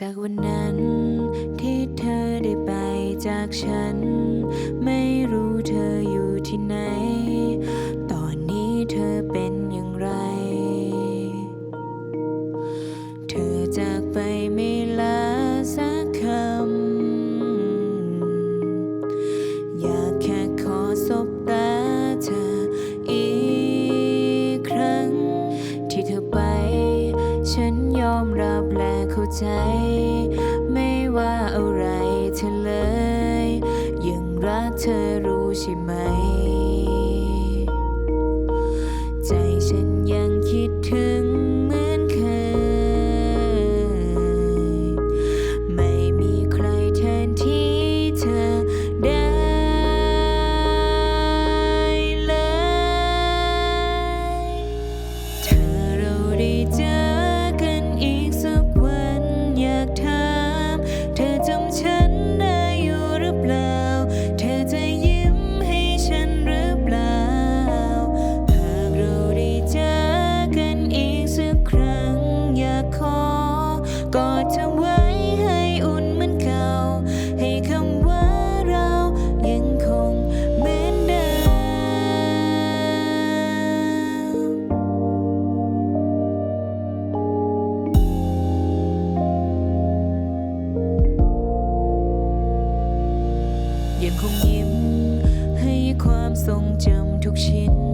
จากวันนั้น ที่เธอได้ไปจากฉัน ไม่รู้เธออยู่ที่ไหน ตอนนี้เธอเป็นอย่างไร เธอจากไปไม่ลาสักคำ อยากแค่ขอสบตาเธออีกครั้ง ที่เธอไป ฉันยอมรับและเข้าใจ ทรงจำทุกชิ้น